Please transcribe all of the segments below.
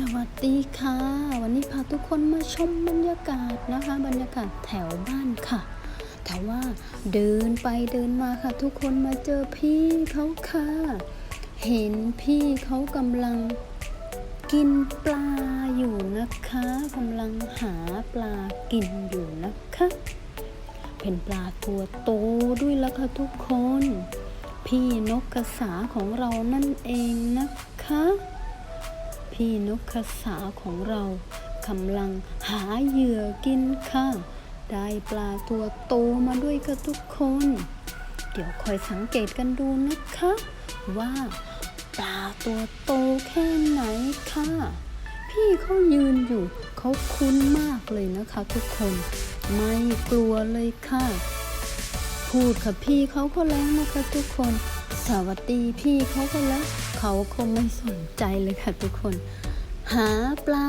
สวัสดีค่ะ วันนี้พาทุกคนมาชมบรรยากาศนะคะ บรรยากาศแถวบ้านค่ะ แต่ว่าเดินไปเดินมาค่ะ ทุกคนมาเจอพี่เขาค่ะ เห็นพี่เขากำลังกินปลาอยู่นะคะกำลังหาปลากินอยู่นะคะ เป็นปลาตัวโตด้วยแล้วค่ะทุกคน พี่นกกระสาของเรานั่นเองนะคะ พี่นกกระสาของเรากำลังหาเหยื่อกินค่ะ ได้ปลาตัวโตมาด้วยค่ะทุกคน เดี๋ยวคอยสังเกตกันดูนะคะ ว่าปลาตัวโตแค่ไหนค่ะ พี่เขายืนอยู่เขาคุ้นมากเลยนะคะทุกคน ไม่กลัวเลยค่ะ พูดกับพี่เขาก็แล้วนะคะทุกคน สวัสดีพี่เขาก็แล้ว เขาก็ไม่สนใจเลยค่ะทุกคน หาปลา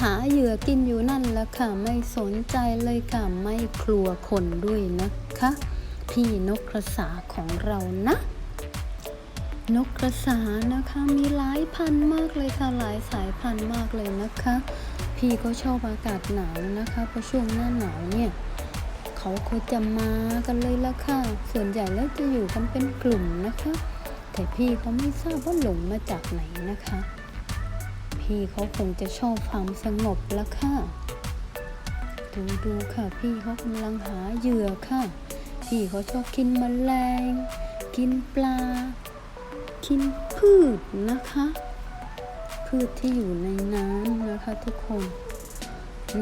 หาเหยื่อกินอยู่นั่นแหละค่ะ ไม่สนใจเลยค่ะไม่กลัวคนด้วยนะคะ พี่นกกระสาของเรานะ นกกระสานะคะมีหลายพันธุ์มากเลยค่ะหลายสายพันธุ์มากเลยนะคะ พี่ก็ชอบอากาศหนาวนะคะเพราะช่วงหน้าหนาวเนี่ยเขาก็จะมากันเลยละค่ะ ส่วนใหญ่แล้วจะอยู่กันเป็นกลุ่มนะคะ แต่พี่เขาไม่ทราบว่าหลงมาจากไหนนะคะ พี่เขาคงจะชอบความสงบละค่ะดูดูค่ะ พี่เขากำลังหาเหยื่อค่ะ พี่เขาชอบกินแมลง กินปลา กินพืชนะคะ พืชที่อยู่ในน้ำนะคะทุกคน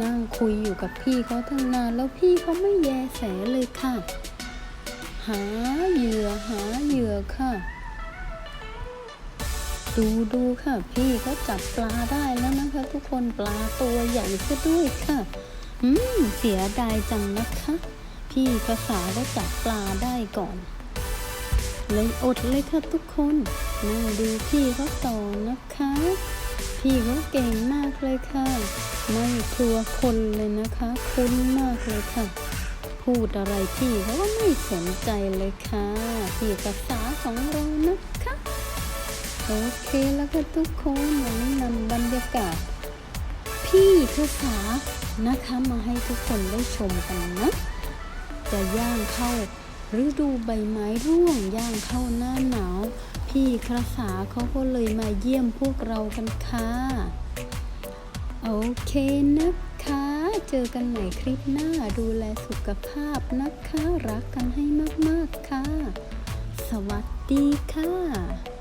นั่งคุยอยู่กับพี่เขาตั้งนานแล้วพี่เขาไม่แยแสเลยค่ะ หาเหยื่อหาเหยื่อค่ะ ดูดูค่ะ พี่เขาจับปลาได้แล้วนะคะ ทุกคนปลาตัวใหญ่ซะด้วยค่ะ อืม เสียดายจังนะคะ พี่กระสาก็จับปลาได้ก่อน เลยอดเลยค่ะทุกคนนั่งดูพี่เขาต่อนะคะ พี่เขาเก่งมากเลยค่ะ ไม่กลัวคนเลยนะคะคุ้นมากเลยค่ะ พูดอะไรพี่เขาก็ไม่สนใจเลยค่ะ พี่กระสาของเรานะคะ โอเคแล้วค่ะทุกคนวันนี้นำบรรยากาศ พี่ภาษานะคะมาให้ทุกคนได้ชมกันนะจะย่างเข้าฤดูใบไม้ร่วงย่างเข้าหน้าหนาว พี่คราสาเขาก็เลยมาเยี่ยมพวกเรากันค่ะโอเคนะคะ เจอกันใหม่คลิปหน้าดูแลสุขภาพนะคะ รักกันให้มากๆค่ะ สวัสดีค่ะ